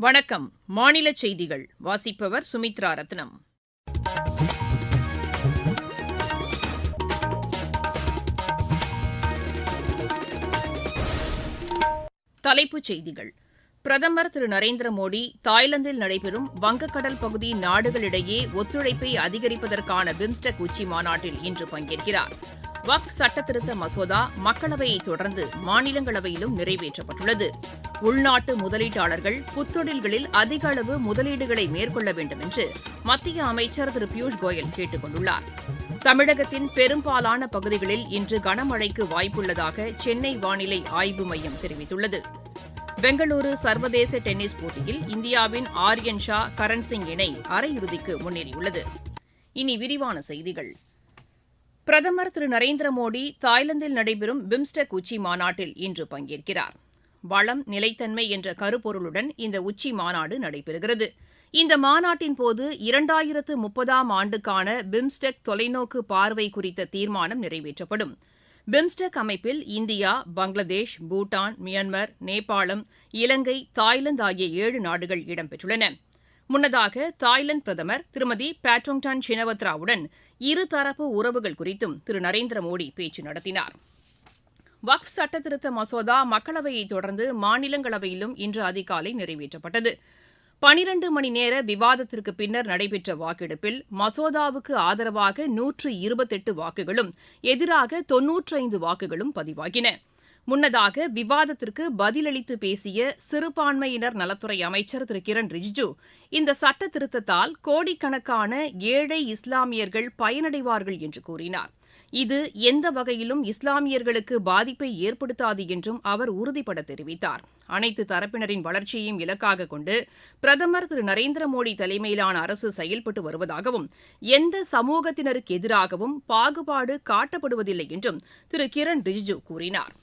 வணக்கம். மாநில செய்திகள். வாசிப்பவர் சுமித்ரா ரத்னம். தலைப்புச் செய்திகள். பிரதமர் திரு நரேந்திர மோடி தாய்லாந்தில் நடைபெறும் வங்கக்கடல் பகுதி நாடுகளிடையே ஒத்துழைப்பை அதிகரிப்பதற்கான பிம்ஸ்டெக் உச்சி மாநாட்டில் இன்று பங்கேற்கிறார். வக்ஃப் சட்டத்திருத்த மசோதா மக்களவையை தொடர்ந்து மாநிலங்களவையிலும் நிறைவேற்றப்பட்டுள்ளது. உள்நாட்டு முதலீட்டாளர்கள் புத்தொழில்களில் அதிக அளவு முதலீடுகளை மேற்கொள்ள வேண்டும் என்று மத்திய அமைச்சர் திரு பியூஷ் கோயல் கேட்டுக் கொண்டுள்ளார். தமிழகத்தின் பெரும்பாலான பகுதிகளில் இன்று கனமழைக்கு வாய்ப்புள்ளதாக சென்னை வானிலை ஆய்வு மையம் தெரிவித்துள்ளது. பெங்களூரு சர்வதேச டென்னிஸ் போட்டியில் இந்தியாவின் ஆரியன் ஷா கரண் சிங் இணை அரையிறுதிக்கு முன்னேறியுள்ளது. இனி விரிவான செய்திகள். பிரதமர் திரு நரேந்திர மோடி தாய்லாந்தில் நடைபெறும் பிம்ஸ்டெக் உச்சி மாநாட்டில் இன்று பங்கேற்கிறார். வளம் நிலைத்தன்மை என்ற கருப்பொருளுடன் இந்த உச்சி மாநாடு நடைபெறுகிறது. இந்த மாநாட்டின் போது இரண்டாயிரத்து முப்பதாம் ஆண்டுக்கான பிம்ஸ்டெக் தொலைநோக்கு பார்வை குறித்த தீர்மானம் நிறைவேற்றப்படும். பிம்ஸ்டெக் அமைப்பில் இந்தியா பங்களாதேஷ் பூட்டான் மியான்மர் நேபாளம் இலங்கை தாய்லாந்து ஆகிய ஏழு நாடுகள் இடம்பெற்றுள்ளன. முன்னதாக தாய்லாந்து பிரதமர் திருமதி பேட்ரோங்டான் சினவத்ராவுடன் இருதரப்பு உறவுகள் குறித்தும் திரு. நரேந்திர மோடி பேச்சு நடத்தினார். வக்ஃப் சட்டத்திருத்த மசோதா மக்களவையை தொடர்ந்து மாநிலங்களவையிலும் இன்று அதிகாலை நிறைவேற்றப்பட்டது. பனிரண்டு மணி நேர விவாதத்திற்கு பின்னர் நடைபெற்ற வாக்கெடுப்பில் மசோதாவுக்கு ஆதரவாக நூற்று இருபத்தெட்டு வாக்குகளும் எதிராக தொன்னூற்றைந்து வாக்குகளும் பதிவாகின. முன்னதாக விவாதத்திற்கு பதிலளித்து பேசிய சிறுபான்மையினர் நலத்துறை அமைச்சர் திரு. கிரண் ரிஜிஜு இந்த சட்ட திருத்தத்தால் கோடிக்கணக்கான ஏழை இஸ்லாமியர்கள் பயனடைவார்கள் என்று கூறினார். இது எந்த வகையிலும் இஸ்லாமியர்களுக்கு பாதிப்பை ஏற்படுத்தாது என்றும் அவர் உறுதிபட தெரிவித்தார். அனைத்து தரப்பினரின் வளர்ச்சியையும் இலக்காக கொண்டு பிரதமர் திரு. நரேந்திர மோடி தலைமையிலான அரசு செயல்பட்டு வருவதாகவும் எந்த சமூகத்தினருக்கு எதிராகவும் பாகுபாடு காட்டப்படுவதில்லை என்றும் திரு. கிரண் ரிஜிஜு கூறினார்.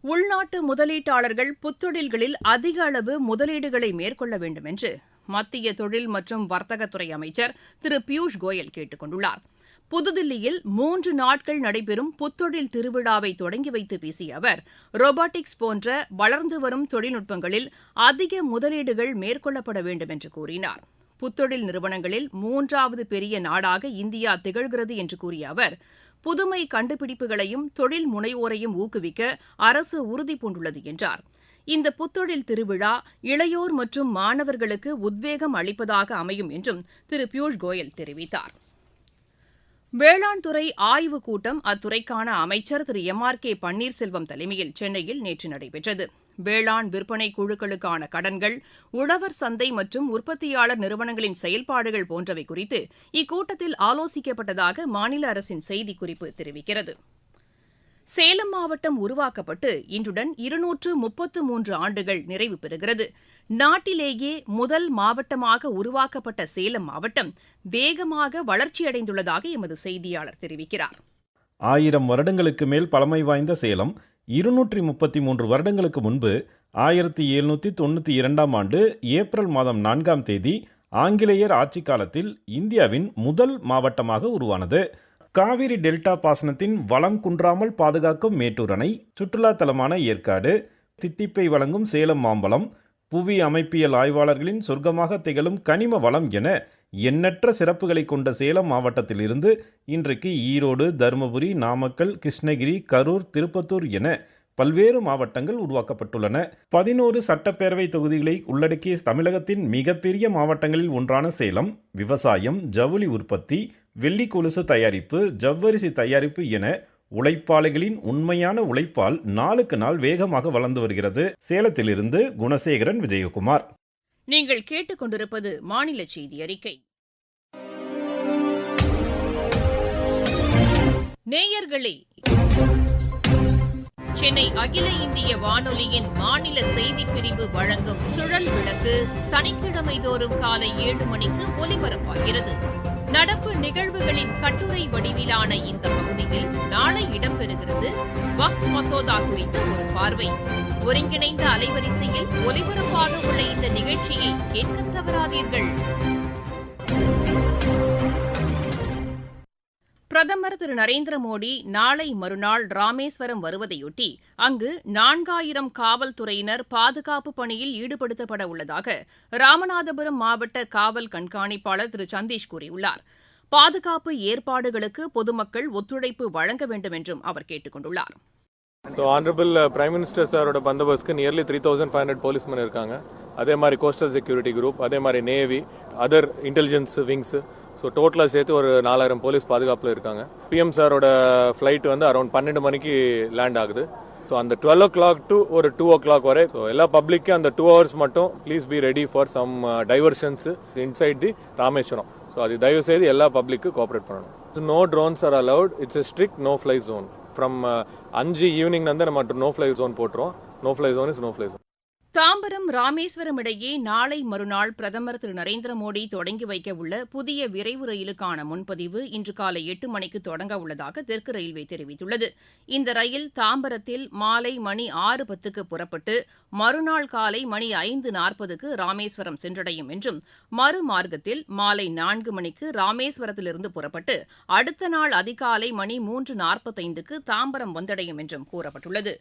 உள்நாட்டு முதலீட்டாளர்கள் புத்தொழில்களில் அதிக அளவு முதலீடுகளை மேற்கொள்ள வேண்டும் என்று மத்திய தொழில் மற்றும் வர்த்தகத்துறை அமைச்சர் திரு பியூஷ் கோயல் கேட்டுக் கொண்டுள்ளார். புதுதில்லியில் மூன்று நாட்கள் நடைபெறும் புத்தொழில் திருவிழாவை தொடங்கி வைத்து பேசிய அவர் ரோபாட்டிக்ஸ் போன்ற வளர்ந்து வரும் தொழில்நுட்பங்களில் அதிக முதலீடுகள் மேற்கொள்ளப்பட வேண்டும் என்று கூறினார். புத்தொழில் நிறுவனங்களில் மூன்றாவது பெரிய நாடாக இந்தியா திகழ்கிறது என்று கூறிய அவர் புதுமை கண்டுபிடிப்புகளையும் தொழில் முனைவோரையும் ஊக்குவிக்க அரசு உறுதிபூண்டுள்ளது என்றார். இந்த புத்தொழில் திருவிழா இளையோர் மற்றும் மாணவர்களுக்கு உத்வேகம் அளிப்பதாக அமையும் என்றும் திரு பியூஷ் கோயல் தெரிவித்தார். வேளாண் துறை ஆய்வுக் கூட்டம் அத்துறைக்கான அமைச்சர் திரு எம் ஆர் கே பன்னீர்செல்வம் தலைமையில் சென்னையில் நேற்று நடைபெற்றது. வேளாண் விற்பனை குழுக்களுக்கான கடன்கள் உழவர் சந்தை மற்றும் உற்பத்தியாளர் நிறுவனங்களின் செயல்பாடுகள் போன்றவை குறித்து இக்கூட்டத்தில் ஆலோசிக்கப்பட்டதாக மாநில அரசின் செய்திக்குறிப்பு தெரிவிக்கிறது. சேலம் மாவட்டம் உருவாக்கப்பட்டு இன்றுடன் இருநூற்று முப்பத்து மூன்று ஆண்டுகள் நிறைவு பெறுகிறது. நாட்டிலேயே முதல் மாவட்டமாக உருவாக்கப்பட்ட சேலம் மாவட்டம் வேகமாக வளர்ச்சியடைந்துள்ளதாக எமது செய்தியாளர் தெரிவிக்கிறார். ஆயிரம் வருடங்களுக்கு மேல் பழமை வாய்ந்த சேலம் இருநூற்றி முப்பத்தி மூன்று வருடங்களுக்கு முன்பு ஆயிரத்தி எழுநூற்றி தொண்ணூற்றி இரண்டாம் ஆண்டு ஏப்ரல் மாதம் நான்காம் தேதி ஆங்கிலேயர் ஆட்சி காலத்தில் இந்தியாவின் முதல் மாவட்டமாக உருவானது. காவிரி டெல்டா பாசனத்தின் வளம் குன்றாமல் பாதுகாக்கும் மேட்டூர் அணை சுற்றுலா தலமான ஏற்காடு தித்திப்பை வழங்கும் சேலம் மாம்பழம் புவி அமைப்பியல் ஆய்வாளர்களின் சொர்க்கமாக திகழும் கனிம வளம் என எண்ணற்ற சிறப்புகளை கொண்ட சேலம் மாவட்டத்திலிருந்து இன்றைக்கு ஈரோடு தருமபுரி நாமக்கல் கிருஷ்ணகிரி கரூர் திருப்பத்தூர் என பல்வேறு மாவட்டங்கள் உருவாக்கப்பட்டுள்ளன. பதினோரு சட்டப்பேரவை தொகுதிகளை உள்ளடக்கிய தமிழகத்தின் மிகப்பெரிய மாவட்டங்களில் ஒன்றான சேலம் விவசாயம் ஜவுளி உற்பத்தி வெள்ளி கொலுசு தயாரிப்பு ஜவ்வரிசி தயாரிப்பு என உழைப்பாளிகளின் உண்மையான உழைப்பால் நாளுக்கு நாள் வேகமாக வளர்ந்து வருகிறது. சேலத்திலிருந்து குணசேகரன் விஜயகுமார். நீங்கள் கேட்டுக்கொண்டிருப்பது மாநில செய்தி அறிக்கை. நேயர்களே சென்னை அகில இந்திய வானொலியின் மாநில செய்திப் பிரிவு வழங்கும் சுழல் விளக்கு சனிக்கிழமை தோறும் காலை ஏழு மணிக்கு ஒலிபரப்பாகிறது. நடப்பு நிகழ்வுகளின் கட்டுரை வடிவிலான இந்த பகுதியில் நாளை இடம்பெறுகிறது. வக்ஃப் மசோதா குறித்த ஒரு பார்வை. ஒருங்கிணைந்த அலைவரிசையில் ஒலிபரப்பாக உள்ள இந்த நிகழ்ச்சியை கேட்க தவறாதீர்கள். பிரதமர் திரு நரேந்திர மோடி நாளை மறுநாள் ராமேஸ்வரம் வருவதையொட்டி அங்கு நான்காயிரம் காவல்துறையினர் பாதுகாப்பு பணியில் ஈடுபடுத்தப்பட உள்ளதாக ராமநாதபுரம் மாவட்ட காவல் கண்காணிப்பாளர் திரு சந்தீஷ் கூறியுள்ளார். பாதுகாப்பு ஏற்பாடுகளுக்கு பொதுமக்கள் ஒத்துழைப்பு வழங்க வேண்டும் என்றும் அவர் கேட்டுக் கொண்டுள்ளார். ஸோ ஆனரபிள் பிரைம் மினிஸ்டர் சாரோட பந்தோபஸ்க்கு nearly three thousand five hundred policeman இருக்காங்க. அதே மாதிரி கோஸ்டல் செக்யூரிட்டி குரூப் அதே மாதிரி navy other intelligence wings so டோட்டலாக சேர்த்து ஒரு நாலாயிரம் போலீஸ் பாதுகாப்பில் இருக்காங்க. பிஎம் சாரோட ஃப்ளைட் வந்து அரௌண்ட் பன்னெண்டு மணிக்கு லேண்ட் ஆகுது. ஸோ அந்த டுவெல் ஓ கிளாக் டு ஒரு டூ ஓ கிளாக் வரை ஸோ எல்லா பப்ளிக்கும் அந்த டூ ஹவர்ஸ் மட்டும் please be ready for some diversions inside the Rameswaram so அது தயவு செய்து எல்லா பப்ளிக்கு கோஆப்ரேட் பண்ணணும். No drones are allowed it's a strict no fly zone from அஞ்சு ஈவினிங் வந்து நம்ம நோ ஃப்ளை ஜோன் போட்டுருவோம். No fly zone is no fly zone Tambaram Rameswaram இடையே நாளை மறுநாள் பிரதமர் திரு. நரேந்திர மோடி தொடங்கி வைக்க உள்ள புதிய விரைவு ரயிலுக்கான முன்பதிவு இன்று காலை எட்டு மணிக்கு தொடங்க உள்ளதாக தெற்கு ரயில்வே தெரிவித்துள்ளது. இந்த ரயில் தாம்பரத்தில் மாலை மணி ஆறு பத்துக்கு புறப்பட்டு மறுநாள் காலை மணி ஐந்து நாற்பதுக்கு ராமேஸ்வரம் சென்றடையும் என்றும் மறுமார்க்கத்தில் மாலை நான்கு மணிக்கு ராமேஸ்வரத்திலிருந்து புறப்பட்டு அடுத்த நாள் அதிகாலை மணி மூன்று நாற்பத்தைந்துக்கு தாம்பரம் வந்தடையும் என்றும் கூறப்பட்டுள்ளது.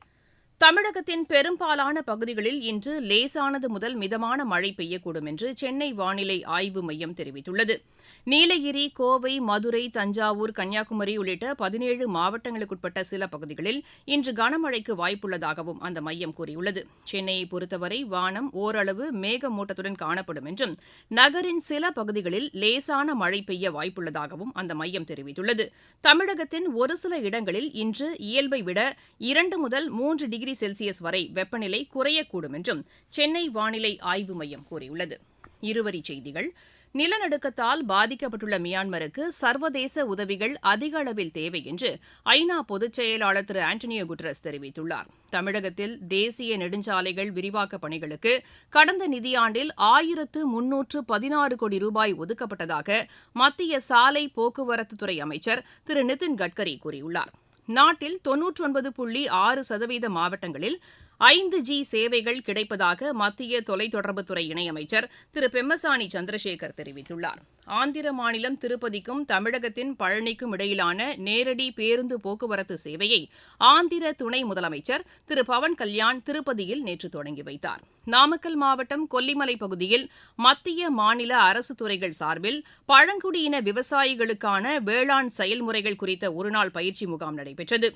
தமிழகத்தின் பெரும்பாலான பகுதிகளில் இன்று லேசானது முதல் மிதமான மழை பெய்யக்கூடும் என்று சென்னை வானிலை ஆய்வு மையம் தெரிவித்துள்ளது. நீலகிரி கோவை மதுரை தஞ்சாவூர் கன்னியாகுமரி உள்ளிட்ட பதினேழு மாவட்டங்களுக்குட்பட்ட சில பகுதிகளில் இன்று கனமழைக்கு வாய்ப்புள்ளதாகவும் அந்த மையம் கூறியுள்ளது. சென்னையை பொறுத்தவரை வானம் ஓரளவு மேகமூட்டத்துடன் காணப்படும் என்றும் நகரின் சில பகுதிகளில் லேசான மழை பெய்ய வாய்ப்புள்ளதாகவும் அந்த மையம் தெரிவித்துள்ளது. தமிழகத்தின் ஒரு சில இடங்களில் இன்று இயல்பை விட இரண்டு முதல் மூன்று டிகிரி செல்சியஸ் வரை வெப்பநிலை குறையக்கூடும் என்றும் சென்னை வானிலை ஆய்வு மையம் கூறியுள்ளது. இருவரி செய்திகள். நிலநடுக்கத்தால் பாதிக்கப்பட்டுள்ள மியான்மருக்கு சர்வதேச உதவிகள் அதிக அளவில் தேவை என்று ஐநா பொதுச் செயலாளர் திரு ஆண்டனியோ குட்ரஸ் தெரிவித்துள்ளார். தமிழகத்தில் தேசிய நெடுஞ்சாலைகள் விரிவாக்கப் பணிகளுக்கு கடந்த நிதியாண்டில் ஆயிரத்து முன்னூற்று பதினாறு கோடி ரூபாய் ஒதுக்கப்பட்டதாக மத்திய சாலை போக்குவரத்துத்துறை அமைச்சர் திரு நிதின் கட்கரி கூறியுள்ளார். நாட்டில் தொன்னூற்றொன்பது புள்ளி ஆறு சதவீத மாவட்டங்களில் ஐந்து ஜி சேவைகள் கிடைப்பதாக மத்திய தொலைத்தொடர்புத்துறை இணையமைச்சர் திரு பெம்மசாணி சந்திரசேகர் தெரிவித்துள்ளார். ஆந்திர மாநிலம் திருப்பதிக்கும் தமிழகத்தின் பழனிக்கும் இடையிலான நேரடி பேருந்து போக்குவரத்து சேவையை ஆந்திர துணை முதலமைச்சர் திரு பவன் கல்யாண் திருப்பதியில் நேற்று தொடங்கி வைத்தார். நாமக்கல் மாவட்டம் கொல்லிமலை பகுதியில் மத்திய மாநில அரசு துறைகள் சார்பில் பழங்குடியின விவசாயிகளுக்கான வேளாண் செயல்முறைகள் குறித்த ஒருநாள் பயிற்சி முகாம் நடைபெற்றது.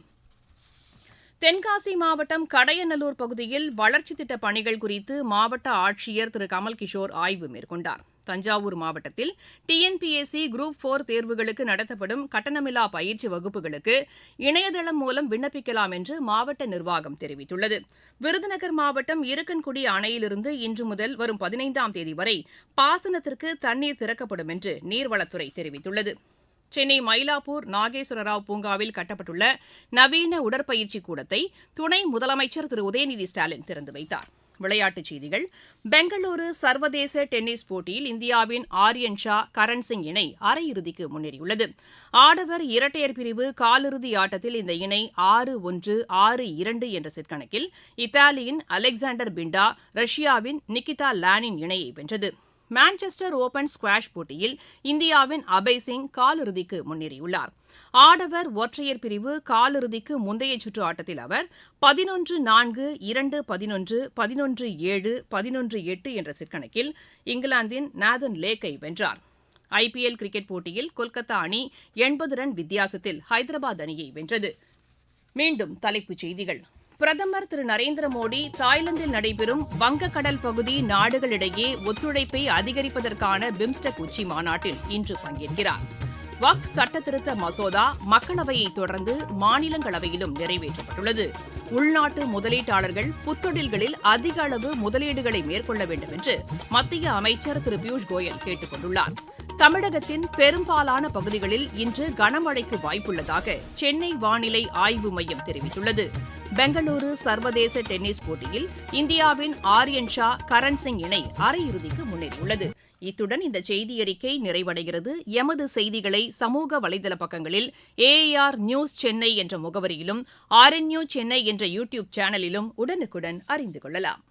தென்காசி மாவட்டம் கடையநல்லூர் பகுதியில் வளர்ச்சித் திட்டப் பணிகள் குறித்து மாவட்ட ஆட்சியர் திரு. கமல் கிஷோர் ஆய்வு மேற்கொண்டார். தஞ்சாவூர் மாவட்டத்தில் டிஎன்பிஎஸ்சி குரூப் போர் தேர்வுகளுக்கு நடத்தப்படும் கட்டணமில்லா பயிற்சி வகுப்புகளுக்கு இணையதளம் மூலம் விண்ணப்பிக்கலாம் என்று மாவட்ட நிர்வாகம் தெரிவித்துள்ளது. விருதுநகர் மாவட்டம் இருக்கன்குடி அணையிலிருந்து இன்று முதல் வரும் பதினைந்தாம் தேதி வரை பாசனத்திற்கு தண்ணீர் திறக்கப்படும் என்று நீர்வளத்துறை தெரிவித்துள்ளது. சென்னை மயிலாப்பூர் நாகேஸ்வரராவ் பூங்காவில் கட்டப்பட்டுள்ள நவீன உடற்பயிற்சி கூடத்தை துணை முதலமைச்சர் திரு. உதயநிதி ஸ்டாலின் திறந்து வைத்தார். விளையாட்டுச் செய்திகள். பெங்களூரு சர்வதேச டென்னிஸ் போட்டியில் இந்தியாவின் ஆரியன் ஷா கரண் சிங் இணை அரையிறுதிக்கு முன்னேறியுள்ளது. ஆடவர் இரட்டையர் பிரிவு காலிறுதி ஆட்டத்தில் இந்த இணை ஆறு ஒன்று ஆறு இரண்டு என்ற செட் கணக்கில் இத்தாலியின் அலெக்சாண்டர் பிண்டா ரஷ்யாவின் நிக்கிதா லானின் இணையை வென்றது. மான்செஸ்டர் ஓபன் ஸ்குவாஷ் போட்டியில் இந்தியாவின் அபய் சிங் காலிறுதிக்கு முன்னேறியுள்ளார். ஆடவர் ஒற்றையர் பிரிவு காலிறுதிக்கு முந்தைய சுற்று ஆட்டத்தில் அவர் பதினொன்று நான்கு இரண்டு பதினொன்று பதினொன்று ஏழு பதினொன்று எட்டு என்ற சிற்கணக்கில் இங்கிலாந்தின் நாதன் லேக்கை வென்றார். ஐபிஎல் கிரிக்கெட் போட்டியில் கொல்கத்தா அணி எண்பது ரன் வித்தியாசத்தில் ஹைதராபாத் அணியை வென்றது. மீண்டும் தலைப்புச் செய்திகள். பிரதமர் திரு நரேந்திர மோடி தாய்லாந்தில் நடைபெறும் வங்கக்கடல் பகுதி நாடுகளிடையே ஒத்துழைப்பை அதிகரிப்பதற்கான பிம்ஸ்டெக் உச்சி மாநாட்டில் இன்று பங்கேற்கிறார். வக்ஃப் சட்டத்திருத்த மசோதா மக்களவையை தொடர்ந்து மாநிலங்களவையிலும் நிறைவேற்றப்பட்டுள்ளது. உள்நாட்டு முதலீட்டாளர்கள் புத்தொழில்களில் அதிக அளவு முதலீடுகளை மேற்கொள்ள வேண்டும் என்று மத்திய அமைச்சர் திரு பியூஷ் கோயல் கேட்டுக் கொண்டுள்ளார். தமிழகத்தின் பெரும்பாலான பகுதிகளில் இன்று கனமழைக்கு வாய்ப்புள்ளதாக சென்னை வானிலை ஆய்வு மையம் தெரிவித்துள்ளது. பெங்களூரு சர்வதேச டென்னிஸ் போட்டியில் இந்தியாவின் ஆரியன் ஷா கரண் சிங் இணை அரையிறுதிக்கு முன்னேறியுள்ளது. இத்துடன் இந்த செய்தியறிக்கை நிறைவடைகிறது. எமது செய்திகளை சமூக வலைதள பக்கங்களில் ஏஆர் நியூஸ் சென்னை என்ற முகவரியிலும் ஆர்என்யூ சென்னை என்ற யூடியூப் சேனலிலும் உடனுக்குடன் அறிந்து கொள்ளலாம்.